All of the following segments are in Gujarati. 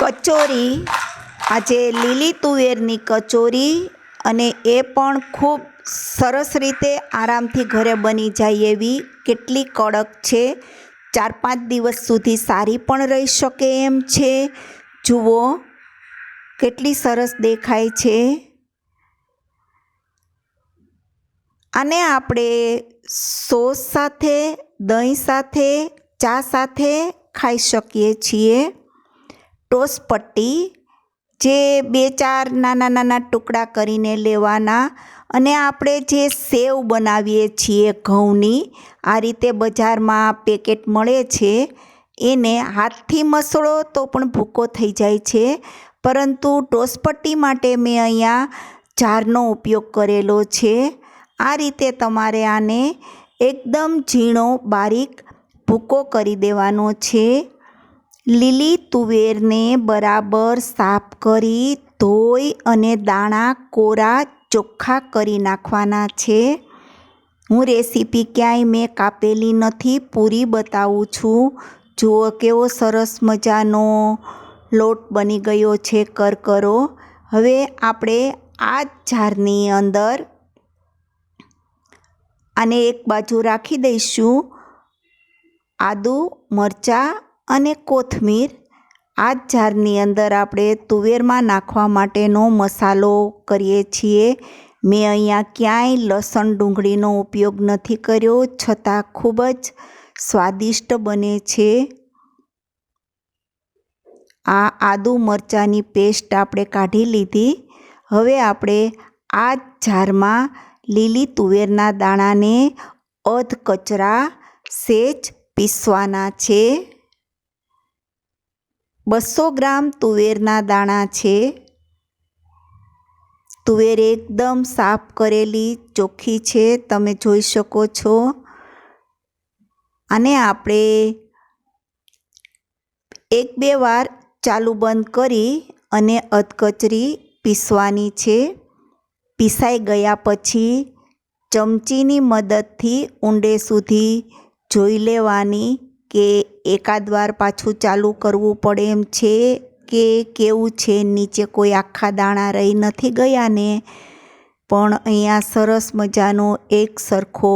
કચોરી, આજે લીલી તુવેરની કચોરી અને એ પણ ખૂબ સરસ રીતે આરામથી ઘરે બની જાય એવી કેટલી કડક છે. ચાર પાંચ દિવસ સુધી સારી પણ રહી શકે એમ છે. જુઓ, કેટલી સરસ દેખાય છે. આને આપણે સોસ સાથે, દહીં સાથે, ચા સાથે ખાઈ શકીએ છીએ. ટોસ પટ્ટી જે બે ચાર નાના નાના ટુકડા કરીને લેવાના અને આપણે જે સેવ બનાવીએ છીએ ઘઉંની, આ રીતે બજારમાં પેકેટ મળે છે. એને હાથથી મસળો તો પણ ભૂકો થઈ જાય છે. પરંતુ ટોસપટ્ટી માટે મેં અહીંયા જારનો ઉપયોગ કરેલો છે. આ રીતે તમારે આને એકદમ ઝીણો, બારીક ભૂકો કરી દેવાનો છે. લીલી તુવેરને બરાબર સાફ કરી ધોઈ અને દાણા, કોરા ચોખ્ખા કરી નાખવાના છે. હું રેસીપી ક્યાંય મેં કાપેલી નથી, પૂરી બતાવું છું. જુઓ કેવો સરસ મજાનો લોટ બની ગયો છે કરકરો. હવે આપણે આ જારની અંદર આને એક બાજુ રાખી દઈશું. આદું, મરચાં અને કોથમીર. આ જ જારની અંદર આપણે તુવેરમાં નાખવા માટેનો મસાલો કરીએ છીએ. મેં અહીંયા ક્યાંય લસણ ડુંગળીનો ઉપયોગ નથી કર્યો, છતાં ખૂબ જ સ્વાદિષ્ટ બને છે. આ આદુ મરચાંની પેસ્ટ આપણે કાઢી લીધી. હવે આપણે આ જારમાં લીલી તુવેરના દાણાને અધ કચરા સેજ પીસવાના છે. બસો ગ્રામ તુવેરના દાણા છે. તુવેર એકદમ સાફ કરેલી ચોખ્ખી છે, તમે જોઈ શકો છો. અને આપણે એક બે વાર ચાલુ બંધ કરી અને અધકચરી પીસવાની છે. પીસાઈ ગયા પછી ચમચીની મદદથી ઊંડે સુધી જોઈ લેવાની. કે એકાદ વાર પાછું ચાલુ કરવું પડે એમ છે કે કેવું છે? નીચે કોઈ આખા દાણા રહી નથી ગયા ને પણ અહીંયા સરસ મજાનો એક સરખો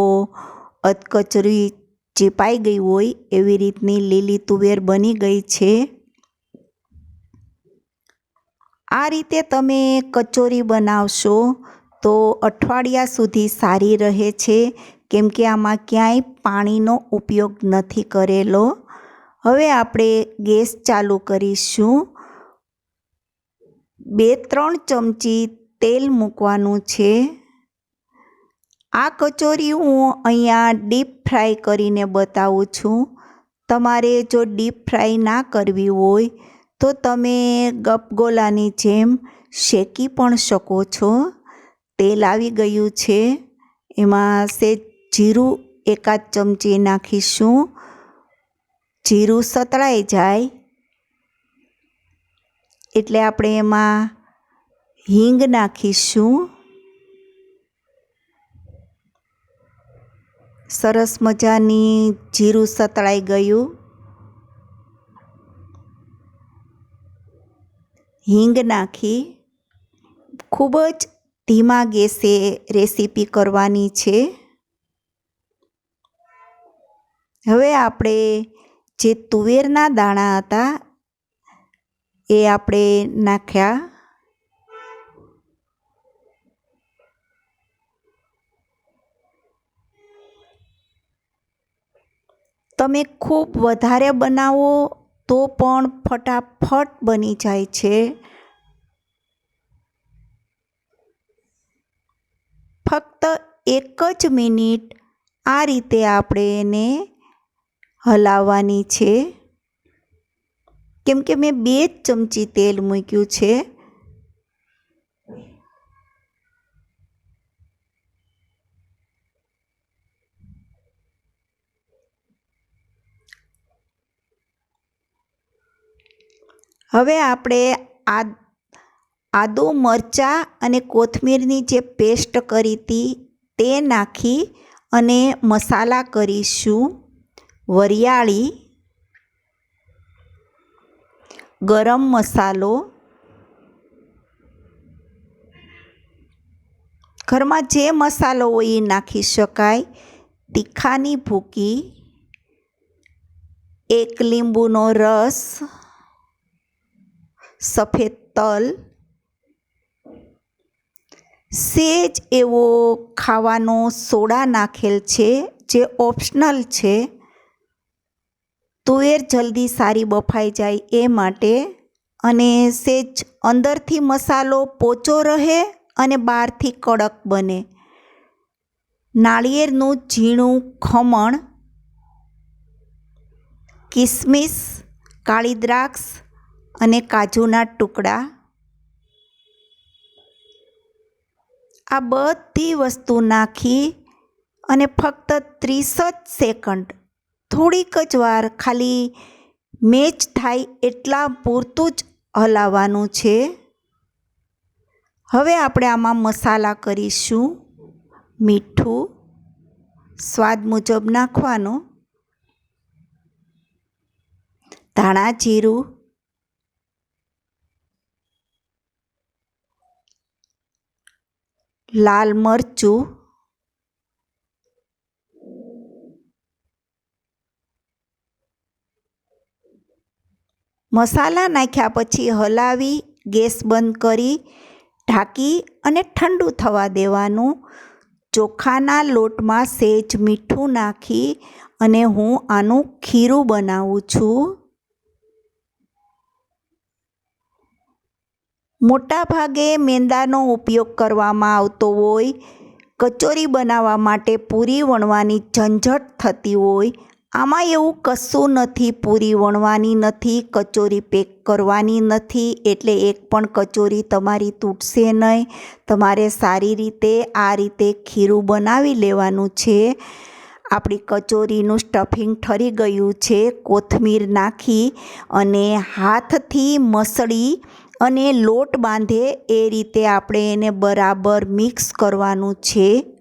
અધકચરી ચીપાઈ ગઈ હોય એવી રીતની લીલી તુવેર બની ગઈ છે. આ રીતે તમે કચોરી બનાવશો તો અઠવાડિયા સુધી સારી રહે છે. કેમ કે આમાં ક્યાંય પાણીનો ઉપયોગ નથી કરેલો. હવે આપણે ગેસ ચાલુ કરીશું. બે ત્રણ ચમચી તેલ મૂકવાનું છે. આ કચોરી હું અહીંયા ડીપ ફ્રાય કરીને બતાવું છું. તમારે જો ડીપ ફ્રાય ના કરવી હોય, તો તમે ગપગોલાની જેમ શેકી પણ શકો છો. તેલ આવી ગયું છે. એમાં સેજ જીરું એકાદ ચમચી નાખીશું. જીરું સતળાઈ જાય. એટલે આપણે એમાં હિંગ નાખીશું. સરસ મજાની જીરું સતળાઈ ગયું. હિંગ નાખી. ખૂબ જ ધીમા ગેસે રેસીપી કરવાની છે. હવે આપણે જે તુવેરના દાણા હતા, એ આપણે નાખ્યા. તમે ખૂબ વધારે બનાવો તો પણ ફટાફટ બની જાય છે. ફક્ત એક જ મિનિટ આ રીતે આપણે એને હલાવવાની છે. કેમ કે મેં બે જ ચમચી તેલ મૂક્યું છે. હવે આપણે આ આદુ મરચાં અને કોથમીરની જે પેસ્ટ કરી હતી તે નાખી અને મસાલા કરીશું. વરિયાળી, ગરમ મસાલો, ઘરમાં જે મસાલો હોય એ નાખી શકાય. તીખાની ભૂકી, એક લીંબુનો રસ, સફેદ તલ, સેજ એવો ખાવાનો સોડા નાખેલ છે જે ઓપ્શનલ છે. તુવેર જલ્દી સારી બફાઈ જાય એ માટે અને સેજ અંદરથી મસાલો પોચો રહે અને બહારથી કડક બને. નાળિયેરનું ઝીણું ખમણ, કિસમિસ, કાળી દ્રાક્ષ અને કાજુના ટુકડા. આ બધી વસ્તુ નાખી અને ફક્ત ત્રીસ જ સેકન્ડ થોડીક જ વાર ખાલી મેચ થાય એટલા પૂરતું જ હલાવવાનું છે. હવે આપણે આમાં મસાલા કરીશું. મીઠું, સ્વાદ મુજબ નાખવાનું. ધાણા જીરું. લાલ મરચું. મસાલા નાખ્યા પછી હલાવી, ગેસ બંધ કરી, ઢાંકી અને ઠંડુ થવા દેવાનું. ચોખાના લોટમાં સેજ મીઠું નાખી અને હું આનું ખીરું બનાવું છું. મોટા ભાગે મેંદાનો ઉપયોગ કરવામાં આવતો હોય, કચોરી બનાવવા માટે પૂરી વણવાની ઝંઝટ થતી હોય આમાં એવું કશું નથી, પૂરી વણવાની નથી, કચોરી પેક કરવાની નથી, એટલે એક પણ કચોરી તમારી તૂટશે નહીં. તમારે સારી રીતે આ રીતે ખીરું બનાવી લેવાનું છે. આપણી કચોરીનું સ્ટફિંગ ઠરી ગયું છે, કોથમીર નાખી અને હાથથી મસળી અને લોટ બાંધે એ રીતે આપણે એને બરાબર મિક્સ કરવાનું છે.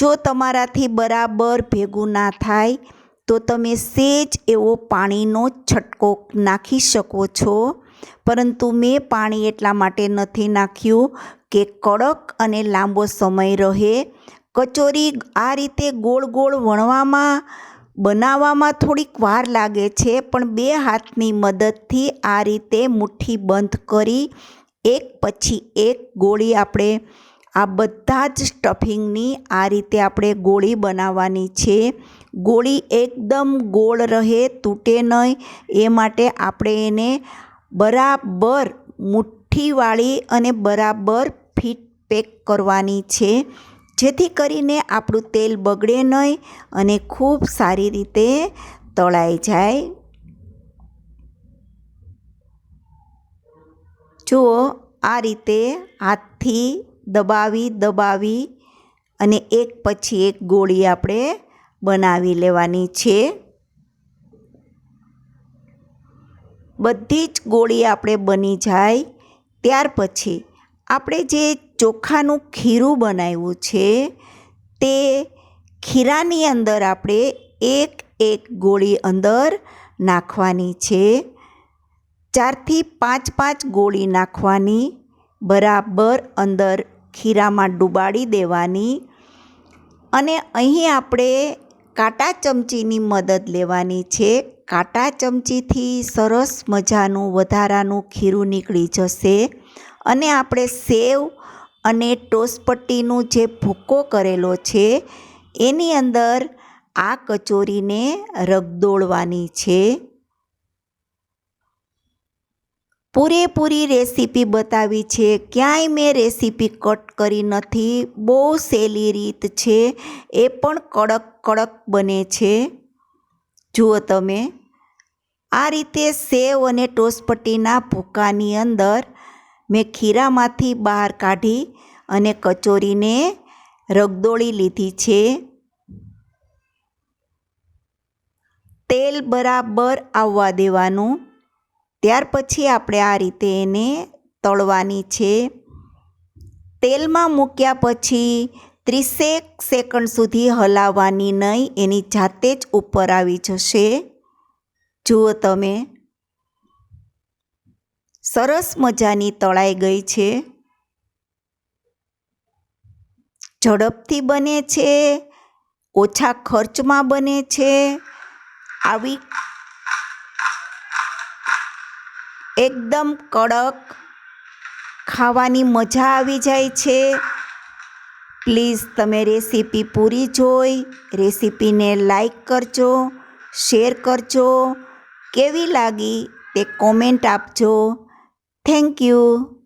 જો તમારાથી બરાબર ભેગું ના થાય, તો તમે સેજ એવો પાણીનો છટકો નાખી શકો છો. પરંતુ મેં પાણી એટલા માટે નથી નાખ્યું કે કડક અને લાંબો સમય રહે. કચોરી આ રીતે ગોળ ગોળ વણવામાં, બનાવવામાં થોડીક વાર લાગે છે, પણ બે હાથની મદદથી આ રીતે મુઠ્ઠી બંધ કરી, એક પછી એક ગોળી આપણે આ બધા જ સ્ટફિંગની આ રીતે આપણે ગોળી બનાવવાની છે. ગોળી એકદમ ગોળ રહે, તૂટે નહીં. એ માટે આપણે એને બરાબર મુઠ્ઠીવાળી અને બરાબર ફિટ પેક કરવાની છે. જેથી કરીને આપણું તેલ બગડે નહીં અને ખૂબ સારી રીતે તળાઈ જાય. જુઓ, આ રીતે હાથથી દબાવી દબાવી અને એક પછી એક ગોળી આપણે બનાવી લેવાની છે. બધી જ ગોળી આપણે બની જાય ત્યાર પછી આપણે જે ચોખાનું ખીરું બનાવ્યું છે તે ખીરાની અંદર આપણે એક એક ગોળી અંદર નાખવાની છે. ચારથી પાંચ પાંચ ગોળી નાખવાની બરાબર અંદર ખીરામાં ડુબાડી દેવાની અને અહીં આપણે કાંટા ચમચીની મદદ લેવાની છે. કાંટા ચમચીથી સરસ મજાનું વધારાનું ખીરું નીકળી જશે અને આપણે સેવ અને ટોસપટ્ટીનું જે ભૂક્કો કરેલો છે એની અંદર આ કચોરીને રગદોળવાની છે. પૂરેપૂરી રેસીપી બતાવી છે. ક્યાંય મેં રેસીપી કટ કરી નથી. બહુ સહેલી રીત છે. એ પણ કડક કડક બને છે. જુઓ તમે. આ રીતે સેવ અને ટોસપટ્ટીના ભૂકાની અંદર મેં ખીરામાંથી બહાર કાઢી અને કચોરીને રગદોળી લીધી છે. તેલ બરાબર આવવા દેવાનું. ત્યાર પછી આપણે આ રીતે એને તળવાની છે. તેલમાં મૂક્યા પછી ત્રીસેક સેકન્ડ સુધી હલાવવાની નહીં, એની જાતે જ ઉપર આવી જશે. જુઓ તમે. સરસ મજાની તળાઈ ગઈ છે. ઝડપથી બને છે. ઓછા ખર્ચમાં બને છે. આવી એકદમ કડક ખાવાની મજા આવી જાય છે. પ્લીઝ તમે રેસીપી પૂરી જોઈ, રેસીપીને લાઈક કરજો, શેર કરજો, કેવી લાગી તે કોમેન્ટ આપજો. Thank you.